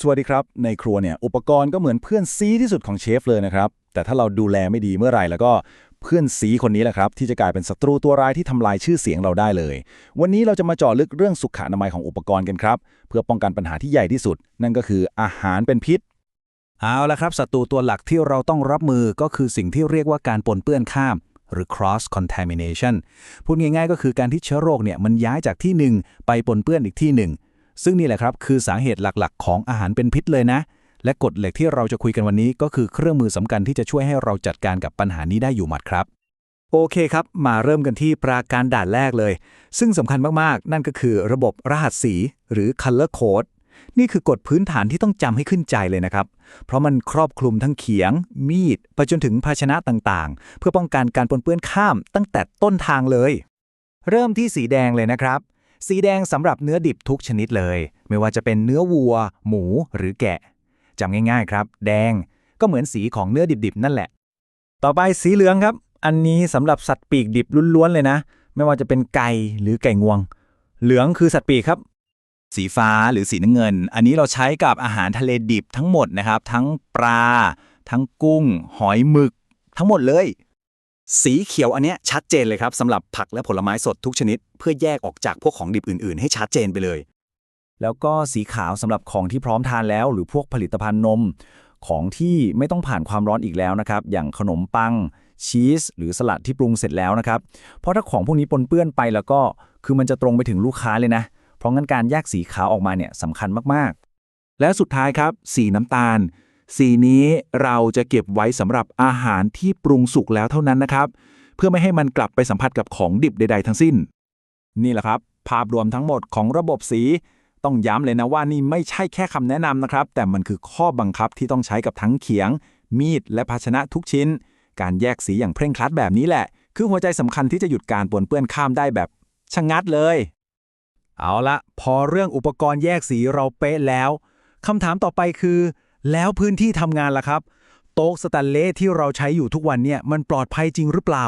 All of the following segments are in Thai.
สวัสดีครับ ในครัวเนี่ยอุปกรณ์ก็เหมือนเพื่อนซีที่สุดของเชฟเลยนะครับ แต่ถ้าเราดูแลไม่ดีเมื่อไหร่แล้วก็เพื่อนซีคนนี้แหละครับ ที่จะกลายเป็นศัตรูตัวร้ายที่ทำลายชื่อเสียงเราได้เลย วันนี้เราจะมาเจาะลึกเรื่องสุขอนามัยของอุปกรณ์กันครับ เพื่อป้องกันปัญหาที่ใหญ่ที่สุด นั่นก็คืออาหารเป็นพิษ เอาละครับศัตรูตัวหลักที่เราต้องรับมือก็คือสิ่งที่เรียกว่าการปนเปื้อนข้าม หรือ cross contamination พูดง่ายๆ ก็คือการที่เชื้อโรคเนี่ยมันย้ายจากที่หนึ่งไปปนเปื้อนอีกที่หนึ่ง ซึ่งนี่แหละครับคือสาเหตุหลักๆ ของอาหารเป็นพิษเลยนะ และกฎเหล็กที่เราจะคุยกันวันนี้ก็คือเครื่องมือสำคัญที่จะช่วยให้เราจัดการกับปัญหานี้ได้อยู่หมัดครับ โอเคครับ มาเริ่มกันที่ปราการด่านแรกเลย ซึ่งสำคัญมากๆ นั่นก็คือระบบรหัสสี หรือ color code นี่คือกฎพื้นฐานที่ต้องจำให้ขึ้นใจเลยนะครับ เพราะมันครอบคลุมทั้งเขียง มีด ไปจนถึงภาชนะต่างๆ เพื่อป้องกันการปนเปื้อนข้ามตั้งแต่ต้นทางเลย เริ่มที่สีแดงเลยนะครับ สีแดงสำหรับเนื้อดิบทุกชนิดเลย ไม่ว่าจะเป็นเนื้อวัว หมู หรือแกะจำง่ายๆครับ แดงก็เหมือนสีของเนื้อดิบๆ นั่นแหละ ต่อไปสีเหลืองครับ อันนี้สำหรับสัตว์ปีกดิบล้วนๆเลยนะ ไม่ว่าจะเป็นไก่หรือไก่งวง เหลืองคือสัตว์ปีกครับ สีฟ้าหรือสีน้ำเงิน อันนี้เราใช้กับอาหารทะเลดิบทั้งหมดนะครับ ทั้งปลา ทั้งกุ้ง หอยหมึก ทั้งหมดเลย สีเขียวอันเนี้ยชัดเจนเลยครับสำหรับผักและผลไม้สดทุกชนิด เพื่อแยกออกจากพวกของดิบอื่น ๆ ให้ชัดเจนไปเลย แล้วก็สีขาวสำหรับของที่พร้อมทานแล้ว หรือพวกผลิตภัณฑ์นม ของที่ไม่ต้องผ่านความร้อนอีกแล้วนะครับ อย่างขนมปัง ชีส หรือสลัดที่ปรุงเสร็จแล้วนะครับ เพราะถ้าของพวกนี้ปนเปื้อนไปแล้วก็คือมันจะตรงไปถึงลูกค้าเลยนะ เพราะงั้นการแยกสีขาวออกมาเนี่ยสำคัญมากๆ และสุดท้ายครับ สีน้ำตาล สีนี้เราจะเก็บไว้สำหรับอาหารที่ปรุงสุกแล้วเท่านั้นนะครับ เพื่อไม่ให้มันกลับไปสัมผัสกับของดิบใด ๆ ทั้งสิ้น นี่แหละครับ ภาพรวมทั้งหมดของระบบสี ต้องย้ำเลยนะว่านี่ไม่ใช่แค่คำแนะนำนะครับ แต่มันคือข้อบังคับที่ต้องใช้กับทั้งเขียง มีด และภาชนะทุกชิ้น การแยกสีอย่างเคร่งครัดแบบนี้แหละ คือหัวใจสำคัญที่จะหยุดการปนเปื้อนข้ามได้แบบชะงัดเลย เอาละพอเรื่องอุปกรณ์แยกสีเราเป๊ะแล้วคำถามต่อไปคือ แล้วพื้นที่ทำงานล่ะครับ โต๊ะสแตนเลสที่เราใช้อยู่ทุกวันเนี่ยมันปลอดภัยจริงหรือเปล่า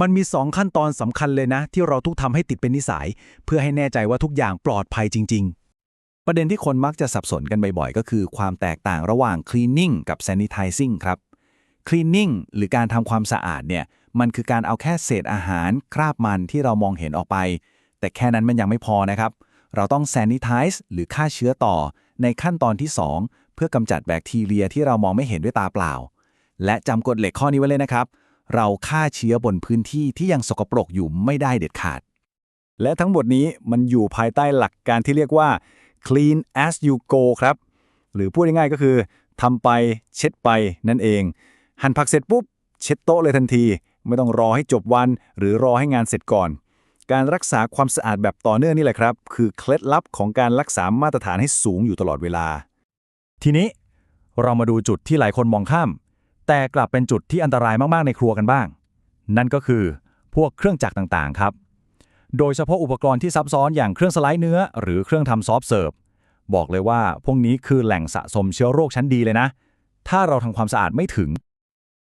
มันมี 2 ขั้นตอนสำคัญเลยนะ ที่เราทุกทำให้ติดเป็นนิสัย เพื่อให้แน่ใจว่าทุกอย่างปลอดภัยจริง ๆ ประเด็นที่คนมักจะสับสนกันบ่อยๆ ก็คือความแตกต่างระหว่าง cleaning กับ sanitizing ครับ cleaning หรือการทำความสะอาดเนี่ยมันคือการเอาแค่เศษอาหาร คราบมันที่เรามองเห็นออกไป แต่แค่นั้นมันยังไม่พอนะครับ เราต้อง sanitize หรือฆ่าเชื้อต่อในขั้นตอนที่ 2 เพื่อกำจัดแบคทีเรียที่เรามองไม่เห็นด้วยตาเปล่า และจำกฎเหล็กข้อนี้ไว้เลยนะครับ เราฆ่าเชื้อบนพื้นที่ที่ยังสกปรกอยู่ไม่ได้เด็ดขาด และทั้งหมดนี้มันอยู่ภายใต้หลักการที่เรียกว่า clean as you go ครับ หรือพูดง่ายๆก็คือทำไปเช็ดไปนั่นเอง หั่นผักเสร็จปุ๊บ เช็ดโต๊ะเลยทันที ไม่ต้องรอให้จบวัน หรือรอให้งานเสร็จก่อน การรักษาความสะอาดแบบต่อเนื่องนี่แหละครับ คือเคล็ดลับของการรักษามาตรฐานให้สูงอยู่ตลอดเวลา ทีนี้เรามาดูจุดที่หลายคนมองข้าม แต่กลับเป็นจุดที่อันตรายมากๆในครัวกันบ้าง นั่นก็คือพวกเครื่องจักรต่างๆครับ โดยเฉพาะอุปกรณ์ที่ซับซ้อนอย่างเครื่องสไลด์เนื้อ หรือเครื่องทำซอฟเสิร์ฟบอกเลยว่าพวกนี้คือแหล่งสะสมเชื้อโรคชั้นดีเลยนะ ถ้าเราทำความสะอาดไม่ถึง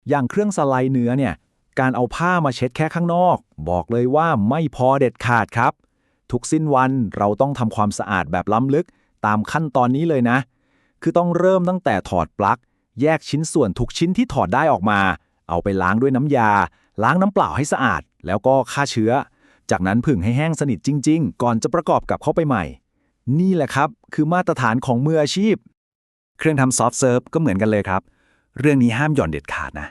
อย่างเครื่องสไลด์เนื้อเนี่ยการเอาผ้ามาเช็ดแค่ข้างนอก บอกเลยว่าไม่พอเด็ดขาดครับ ทุกสิ้นวันเราต้องทำความสะอาดแบบล้ำลึกตามขั้นตอนนี้เลยนะ คือต้องเริ่มตั้งแต่ถอดปลั๊ก แยกชิ้นส่วนทุกชิ้นที่ถอดได้ออกมา เอาไปล้างด้วยน้ำยา ล้างน้ำเปล่าให้สะอาด แล้วก็ฆ่าเชื้อ จากนั้นผึ่งให้แห้งสนิทจริง ๆ ก่อนจะประกอบกับเข้าไปใหม่ นี่แหละครับ คือมาตรฐานของมืออาชีพ เครื่องทำซอฟต์เซิร์ฟก็เหมือนกันเลยครับ เรื่องนี้ห้ามหย่อนเด็ดขาดนะ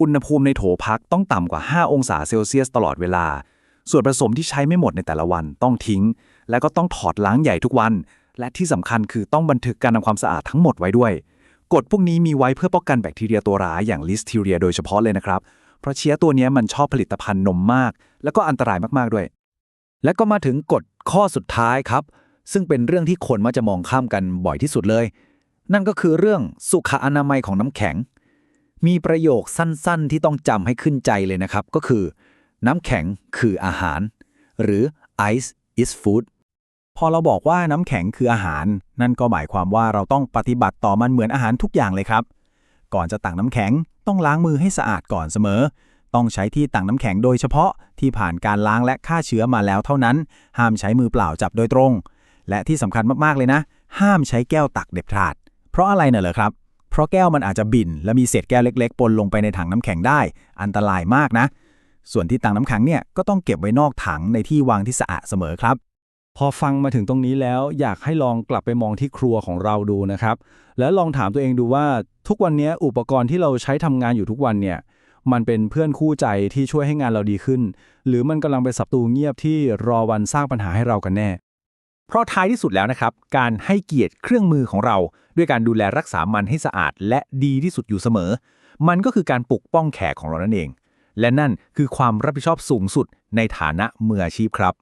อุณหภูมิในโถพักต้องต่ำกว่า 5 องศาเซลเซียสตลอดเวลา ส่วนผสมที่ใช้ไม่หมดในแต่ละวันต้องทิ้ง และก็ต้องถอดล้างใหญ่ทุกวัน และที่สำคัญคือต้องบันทึกการทำความสะอาดทั้งหมดไว้ด้วย กฎพวกนี้มีไว้เพื่อป้องกันแบคทีเรียตัวร้ายอย่างลิสเทียโดยเฉพาะเลยนะครับ เพราะเชื้อตัวนี้มันชอบผลิตภัณฑ์นมมาก แล้วก็อันตรายมากๆด้วย และก็มาถึงกฎข้อสุดท้ายครับ ซึ่งเป็นเรื่องที่คนมักจะมองข้ามกันบ่อยที่สุดเลย นั่นก็คือเรื่องสุขอนามัยของน้ำแข็ง มีประโยคสั้นๆ ที่ต้องจำให้ขึ้นใจเลยนะครับ ก็คือ น้ำแข็งคืออาหาร หรือ ice is food พอเราบอกว่าน้ำแข็งคืออาหาร นั่นก็หมายความว่าเราต้องปฏิบัติต่อมันเหมือนอาหารทุกอย่างเลยครับ ก่อนจะตักน้ำแข็งต้องล้างมือให้สะอาดก่อนเสมอ ต้องใช้ที่ตักน้ำแข็งโดยเฉพาะที่ผ่านการล้างและฆ่าเชื้อมาแล้วเท่านั้น ห้ามใช้มือเปล่าจับโดยตรง และที่สำคัญมากๆเลยนะ ห้ามใช้แก้วตักเด็ดขาด เพราะอะไรเน่ะเหรอครับ เพราะแก้วมันอาจจะบิน และมีเศษแก้วเล็ก ๆ ปนลงไปในถังน้ำแข็งได้ อันตรายมากนะ ส่วนที่ตังน้ำแข็งเนี่ยก็ต้องเก็บไว้นอกถังในที่วางที่สะอาดเสมอครับ พอฟังมาถึงตรงนี้แล้วอยากให้ลองกลับไปมองที่ครัวของเราดูนะครับ แล้วลองถามตัวเองดูว่าทุกวันนี้อุปกรณ์ที่เราใช้ทำงานอยู่ทุกวันเนี่ยมันเป็นเพื่อนคู่ใจที่ช่วยให้งานเราดีขึ้น หรือมันกำลังเป็นศัตรูเงียบที่รอวันสร้างปัญหาให้เรากันแน่ เพราะท้ายที่สุดแล้วนะครับ การให้เกียรติเครื่องมือของเรา ด้วยการดูแลรักษามันให้สะอาด และดีที่สุดอยู่เสมอ มันก็คือการปกป้องแขกของเรานั่นเอง และนั่นคือความรับผิดชอบสูงสุดในฐานะมืออาชีพครับ